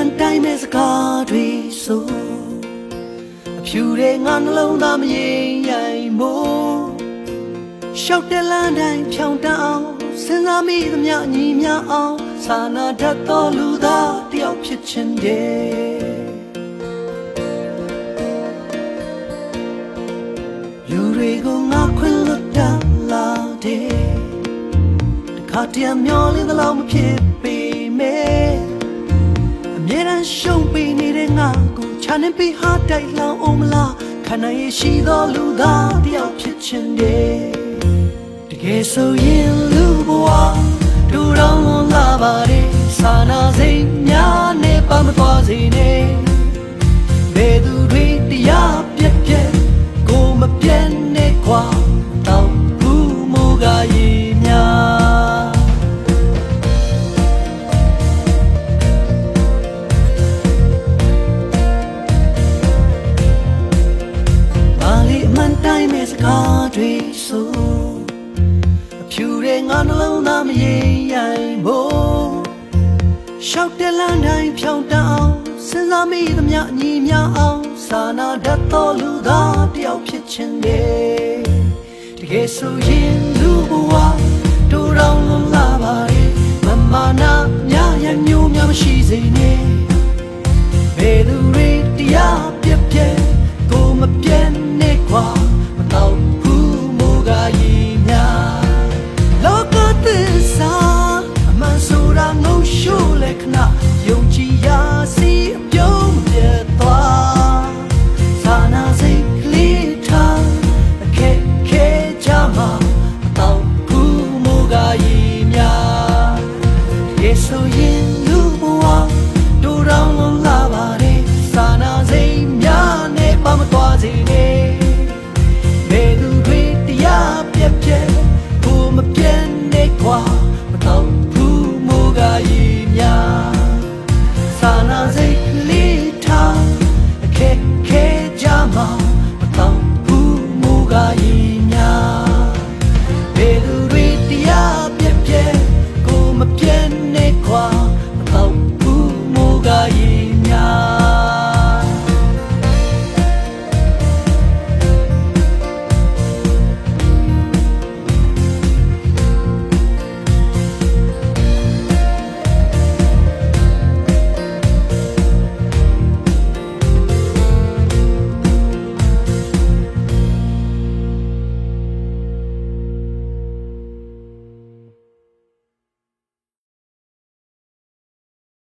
န်တိုင်းမဲ့စကားတွေဆိုအဖြူတဲ့ငါနှလုံးသားမရင်ရိုင်မို့ရှောက်တဲ့လမ်းတိုင်းဖြောင်းတအောင်စဉ်းစားမိသမျှညီမြအောင်စာနာတတ်သောလူသားတယောက်ဖြစ်ခြင်းတဲ့လူတွေကိုငါခွင့်လွတ်တာလာတယ်တခါတည်းမျောလင်းသလောက်မဖြစ်ပေမဲ့အ မြဲတမ်းရှုံးပေးနေတဲ့ငါကိုချမ်းနေပြီးဟာတိုက်လောင်းအောင်မလားခန္ဓာရရှိသောလူသားတယောက်ဖြစ်ခြင်းတယ်တကယ်ဆိုရင်လူဘဝဒူတောင်းလွန်လာပါတယ်စာနာစိတ်များနဲ့ပါမသွားစေနဲ့ဘယ်သူတွေတရားပြက်ပြက်ကိုမပြတ်နဲ့ခွာတောက်ဘူးမူကရေများ တိုင်းမဲ့စကားတွေဆိုအဖြူတဲ့ငါနှလုံးသားမရင်ရိုင်ဖို့ရှောက်တဲ့လမ်းတိုင်းဖြောင်းတအောင်စဉ်းစားမိသမျှညီမြအောင်စာနာတတ်သောလူသားတယောက်ဖြစ်ခြင်းတယ်တကယ်ဆိုရင်လူဘဝတို့တောင်လုံးလာပါရဲ့မမနာများရမျိုးများမရှိစေနဲ့